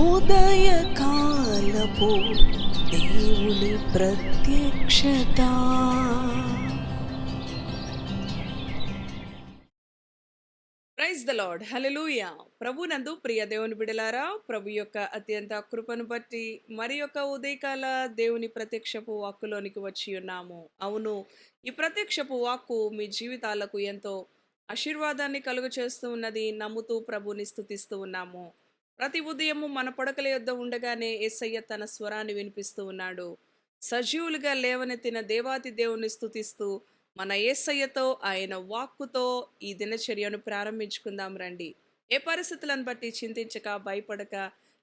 ఉదయకాలపు దేవుని ప్రత్యక్షత. ప్రైజ్ ద లార్డ్ హల్లెలూయా ప్రభు నందు ప్రియ దేవుని బిడలారా ప్రభు యొక్క అత్యంత కృపను బట్టి మరి యొక్క ఉదయకాల దేవుని ప్రత్యక్షపు వాక్కులోనికి వచ్చి ఉన్నాము. అవును ఈ ప్రత్యక్షపు వాక్కు మీ జీవితాలకు ఎంతో ఆశీర్వాదాన్ని కలుగు చేస్తూ ఉన్నది నమ్ముతూ ప్రభుని స్థుతిస్తూ ఉన్నాము. ప్రతి ఉదయము మన పడకల యొద్ద ఉండగానే యేసయ్య తన స్వరాన్ని వినిపిస్తూ ఉన్నాడు. సజీవులుగా లేవనెత్తిన దేవాతి దేవుని స్థుతిస్తూ మన ఏసయ్యతో ఆయన వాక్కుతో ఈ దినచర్యను ప్రారంభించుకుందాం రండి. ఏ పరిస్థితులను బట్టి చింతించక భయపడక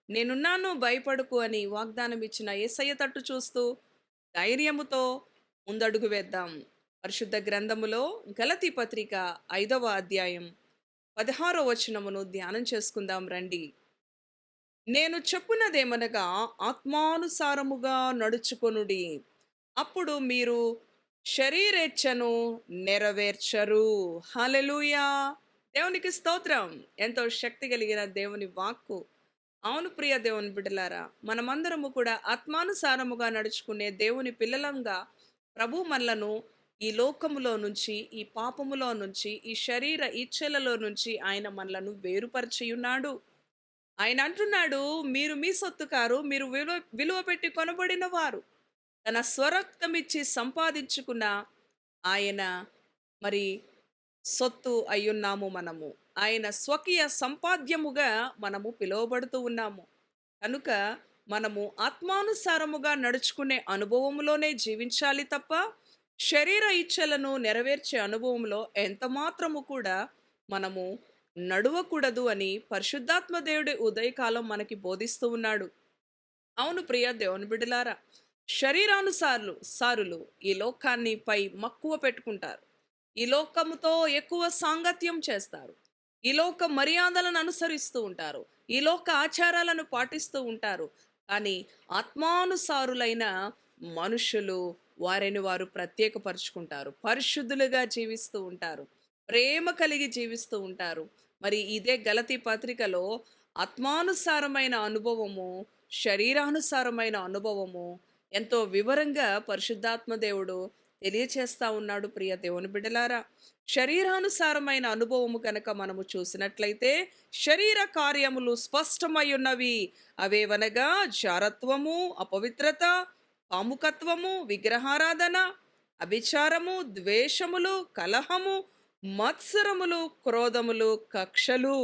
నేనున్నాను భయపడకు అని వాగ్దానం ఇచ్చిన ఏసయ్య తట్టు చూస్తూ ధైర్యముతో ముందడుగు వేద్దాం. పరిశుద్ధ గ్రంథములో గలతి పత్రిక ఐదవ అధ్యాయం పదహారో వచనమును ధ్యానం చేసుకుందాం రండి. నేను చెప్పున్నదేమనగా ఆత్మానుసారముగా నడుచుకొనుడి. అప్పుడు మీరు శరీరేచ్ఛను నెరవేర్చరు. హలలుయా దేవునికి స్తోత్రం. ఎంతో శక్తి కలిగిన దేవుని వాక్కు. అవును ప్రియ దేవుని బిడ్డలారా మనమందరము కూడా ఆత్మానుసారముగా నడుచుకునే దేవుని పిల్లలంగా ప్రభు మనలను ఈ లోకములో నుంచి ఈ పాపములో నుంచి ఈ శరీర ఇచ్ఛలలో నుంచి ఆయన మనలను వేరుపరిచి ఉన్నాడు ఆయన అంటున్నాడు మీరు మీ సొత్తు కారు మీరు విలువ విలువ పెట్టి కొనబడిన వారు. తన స్వరక్తమిచ్చి సంపాదించుకున్న ఆయన మరి సొత్తు అయ్యున్నాము మనము. ఆయన స్వకీయ సంపాద్యముగా మనము పిలువబడుతూ ఉన్నాము. కనుక మనము ఆత్మానుసారముగా నడుచుకునే అనుభవంలోనే జీవించాలి తప్ప శరీర ఇచ్ఛలను నెరవేర్చే అనుభవంలో ఎంతమాత్రము కూడా మనము నడవకూడదు అని పరిశుద్ధాత్మ దేవుడి ఉదయకాలం మనకి బోధిస్తూ ఉన్నాడు. అవును ప్రియ దేవుని బిడ్డలారా శరీరానుసారులు సారులు ఈ లోకాన్ని పై మక్కువ పెట్టుకుంటారు. ఈ లోకముతో ఎక్కువ సాంగత్యం చేస్తారు. ఈ లోక మర్యాదలను అనుసరిస్తూ ఉంటారు. ఈ లోక ఆచారాలను పాటిస్తూ ఉంటారు. కానీ ఆత్మానుసారులైన మనుషులు వారిని వారు ప్రత్యేకపరుచుకుంటారు. పరిశుద్ధులుగా జీవిస్తూ ఉంటారు. ప్రేమ కలిగి జీవిస్తూ ఉంటారు. మరి ఇదే గలతి పత్రికలో ఆత్మానుసారమైన అనుభవము శరీరానుసారమైన అనుభవము ఎంతో వివరంగా పరిశుద్ధాత్మ దేవుడు తెలియచేస్తా ఉన్నాడు ప్రియ దేవుని బిడ్డలారా. శరీరానుసారమైన అనుభవము కనుక మనము చూసినట్లయితే శరీర కార్యములు స్పష్టమై ఉన్నవి. అవేవనగా జారత్వము అపవిత్రత కాముకత్వము విగ్రహారాధన అభిచారము ద్వేషములు కలహము మత్సరములు క్రోధములు కక్షలు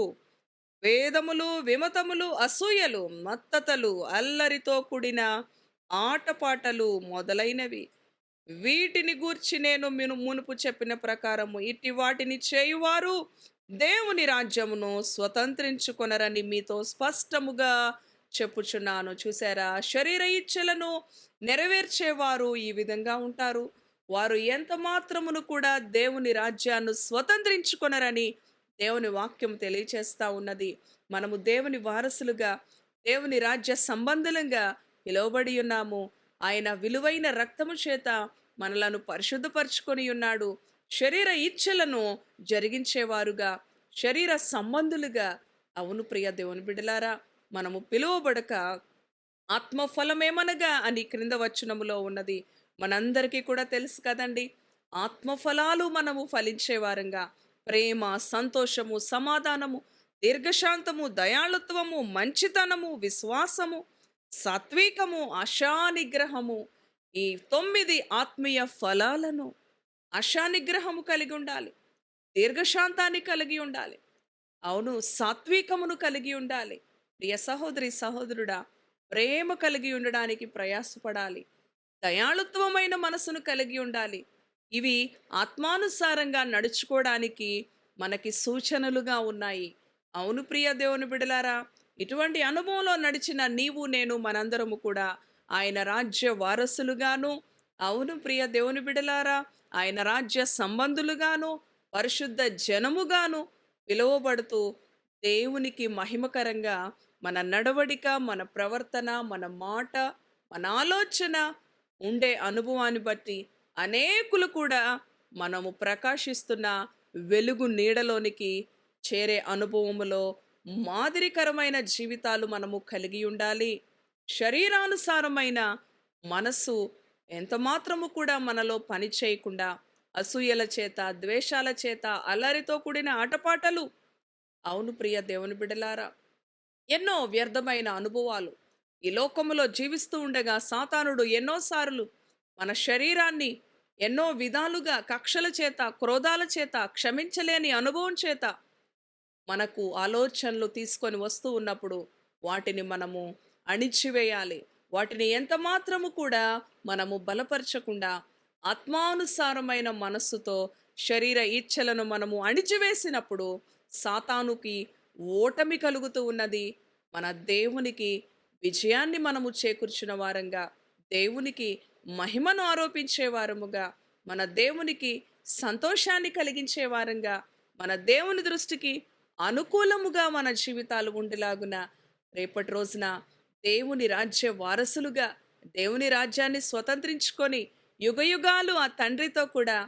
వేదములు విమతములు అసూయలు మత్తతలు అల్లరితో కూడిన ఆటపాటలు మొదలైనవి. వీటిని గూర్చి నేను మిను మునుపు చెప్పిన ప్రకారము ఇట్టి వాటిని చేయువారు దేవుని రాజ్యమును స్వతంత్రించుకొనరని మీతో స్పష్టముగా చెప్పుచున్నాను. చూసారా శరీర ఇచ్చలను నెరవేర్చేవారు ఈ విధంగా ఉంటారు. వారు ఎంత మాత్రమును కూడా దేవుని రాజ్యాన్ని స్వతంత్రించుకొనరని దేవుని వాక్యం తెలియచేస్తూ ఉన్నది. మనము దేవుని వారసులుగా దేవుని రాజ్య సంబంధులంగా పిలువబడి ఉన్నాము. ఆయన విలువైన రక్తము చేత మనలను పరిశుద్ధపరచుకొని ఉన్నాడు. శరీర ఇచ్ఛలను జరిగించేవారుగా శరీర సంబంధులుగా. అవును ప్రియ దేవుని బిడలారా మనము పిలువబడక ఆత్మఫలమేమనగా అని క్రింద వచనములో ఉన్నది. మనందరికీ కూడా తెలుసు కదండి. ఆత్మఫలాలు మనము ఫలించేవారంగా ప్రేమ సంతోషము సమాధానము దీర్ఘశాంతము దయాళుత్వము మంచితనము విశ్వాసము సాత్వికము ఆశానిగ్రహము ఈ తొమ్మిది ఆత్మీయ ఫలాలను ఆశానిగ్రహము కలిగి ఉండాలి. దీర్ఘశాంతాన్ని కలిగి ఉండాలి. అవును సాత్వికమును కలిగి ఉండాలి. ప్రియ సహోదరి సహోదరుడా ప్రేమ కలిగి ఉండడానికి ప్రయాసపడాలి. దయాళుత్వమైన మనసును కలిగి ఉండాలి. ఇవి ఆత్మానుసారంగా నడుచుకోవడానికి మనకి సూచనలుగా ఉన్నాయి. అవును ప్రియ దేవుని బిడలారా ఇటువంటి అనుభవంలో నడిచిన నీవు నేను మనందరము కూడా ఆయన రాజ్య వారసులుగాను అవును ప్రియ దేవుని బిడలారా ఆయన రాజ్య సంబంధులుగాను పరిశుద్ధ జనముగాను పిలువబడుతూ దేవునికి మహిమకరంగా మన నడవడిక మన ప్రవర్తన మన మాట మన ఆలోచన ఉండే అనుభవాన్ని బట్టి అనేకులు కూడా మనము ప్రకాశిస్తున్న వెలుగు నీడలోనికి చేరే అనుభవములో మాదిరికరమైన జీవితాలు మనము కలిగి ఉండాలి. శరీరానుసారమైన మనస్సు ఎంత మాత్రము కూడా మనలో పని చేయకుండా అసూయల చేత ద్వేషాల చేత అల్లరితో కూడిన ఆటపాటలు. అవును ప్రియ దేవుని బిడలారా ఎన్నో వ్యర్థమైన అనుభవాలు ఈ లోకములో జీవిస్తూ ఉండగా సాతానుడు ఎన్నోసార్లు మన శరీరాన్ని ఎన్నో విధాలుగా కక్షల చేత క్రోధాల చేత క్షమించలేని అనుభవం చేత మనకు ఆలోచనలు తీసుకొని వస్తూ ఉన్నప్పుడు వాటిని మనము అణిచివేయాలి. వాటిని ఎంత మాత్రము కూడా మనము బలపరచకుండా ఆత్మానుసారమైన మనస్సుతో శరీర ఇచ్ఛలను మనము అణిచివేసినప్పుడు సాతానుకి ఓటమి కలుగుతూ ఉన్నది. మన దేవునికి విజయాన్ని మనము చేకూర్చిన వారంగా దేవునికి మహిమను ఆరోపించే వారముగా మన దేవునికి సంతోషాన్ని కలిగించే వారంగా మన దేవుని దృష్టికి అనుకూలముగా మన జీవితాలు ఉండేలాగున రేపటి రోజున దేవుని రాజ్య వారసులుగా దేవుని రాజ్యాన్ని స్వతంత్రించుకొని యుగయుగాలు ఆ తండ్రితో కూడా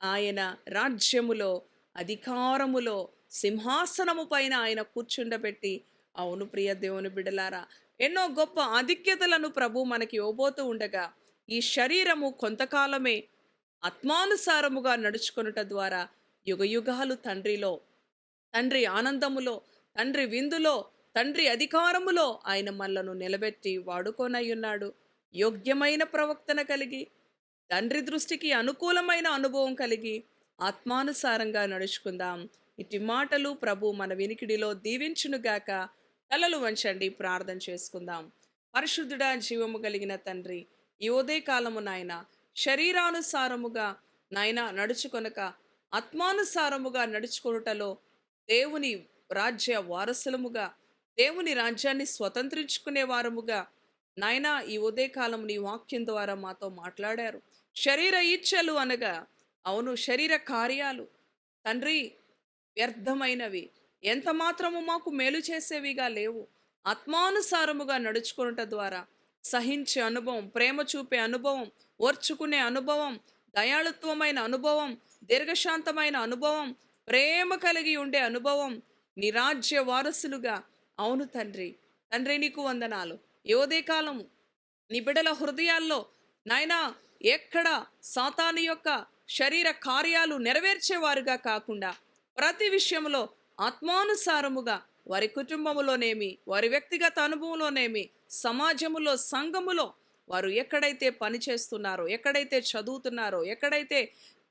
ఆయన రాజ్యములో అధికారములో సింహాసనము పైన ఆయన కూర్చుండబెట్టి అవును ప్రియ దేవుని బిడలారా ఎన్నో గొప్ప ఆధిక్యతలను ప్రభు మనకి ఇవ్వబోతూ ఉండగా ఈ శరీరము కొంతకాలమే ఆత్మానుసారముగా నడుచుకొనుట ద్వారా యుగయుగాలు తండ్రిలో తండ్రి ఆనందములో తండ్రి విందులో తండ్రి అధికారములో ఆయన మనలను నిలబెట్టి వాడుకోనయ్యున్నాడు యోగ్యమైన ప్రవక్తన కలిగి తండ్రి దృష్టికి అనుకూలమైన అనుభవం కలిగి ఆత్మానుసారంగా నడుచుకుందాం. ఇటు మాటలు ప్రభు మన వినికిడిలో దీవించునుగాక. తలలు వంచండి ప్రార్థన చేసుకుందాం. పరిశుద్ధుడా జీవము కలిగిన తండ్రి ఈ ఉదయ కాలము నాయన శరీరానుసారముగా నాయన నడుచుకొనక ఆత్మానుసారముగా నడుచుకొనుటలో దేవుని రాజ్య వారసులముగా దేవుని రాజ్యాన్ని స్వతంత్రించుకునే వారముగా నాయన ఈ ఉదయకాలం నీ వాక్యం ద్వారా మాతో మాట్లాడారు. శరీర ఇచ్చలు అనగా అవును శరీర కార్యాలు. తండ్రి వ్యర్థమైనవి. ఎంత మాత్రము మాకు మేలు చేసేవిగా లేవు. ఆత్మానుసారముగా నడుచుకునుట ద్వారా సహించే అనుభవం ప్రేమ చూపే అనుభవం ఓర్చుకునే అనుభవం దయాళుత్వమైన అనుభవం దీర్ఘశాంతమైన అనుభవం ప్రేమ కలిగి ఉండే అనుభవం నిరాజ్య వారసులుగా అవును తండ్రి. తండ్రి నీకు వందనాలు. యోదే కాలము నీ బిడల హృదయాల్లో నాయనా ఎక్కడ సాతాను యొక్క శరీర కార్యాలు నెరవేర్చేవారుగా కాకుండా ప్రతి విషయంలో ఆత్మానుసారముగా వారి కుటుంబములోనేమి వారి వ్యక్తిగత అనుభవంలోనేమి సమాజములో సంఘములో వారు ఎక్కడైతే పని చేస్తున్నారో ఎక్కడైతే చదువుతున్నారో ఎక్కడైతే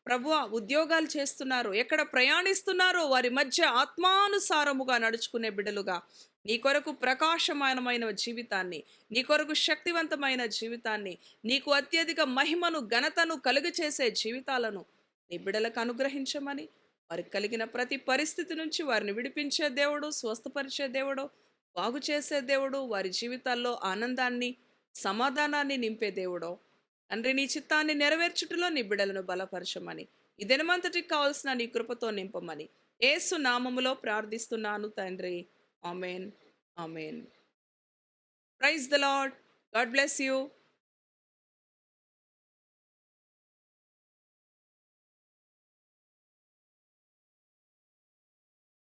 ప్రభు ఉద్యోగాలు చేస్తున్నారో ఎక్కడ ప్రయాణిస్తున్నారో వారి మధ్య ఆత్మానుసారముగా నడుచుకునే బిడలుగా నీ కొరకు ప్రకాశమానమైన జీవితాన్ని నీ కొరకు శక్తివంతమైన జీవితాన్ని నీకు అత్యధిక మహిమను ఘనతను కలుగు చేసే జీవితాలను నీ బిడ్డలకు అనుగ్రహించమని వారికి కలిగిన ప్రతి పరిస్థితి నుంచి వారిని విడిపించే దేవుడు స్వస్థపరిచే దేవుడు బాగు చేసే దేవుడు వారి జీవితాల్లో ఆనందాన్ని సమాధానాన్ని నింపే దేవుడో. తండ్రి నీ చిత్తాన్ని నెరవేర్చుటలో నీ బిడలను బలపరచమని ఇదనమంతటికి కావాల్సిన కావలసిన నీ కృపతో నింపమని ఏసు నామములో ప్రార్థిస్తున్నాను తండ్రి. Amen. Amen. Praise the lord god bless you.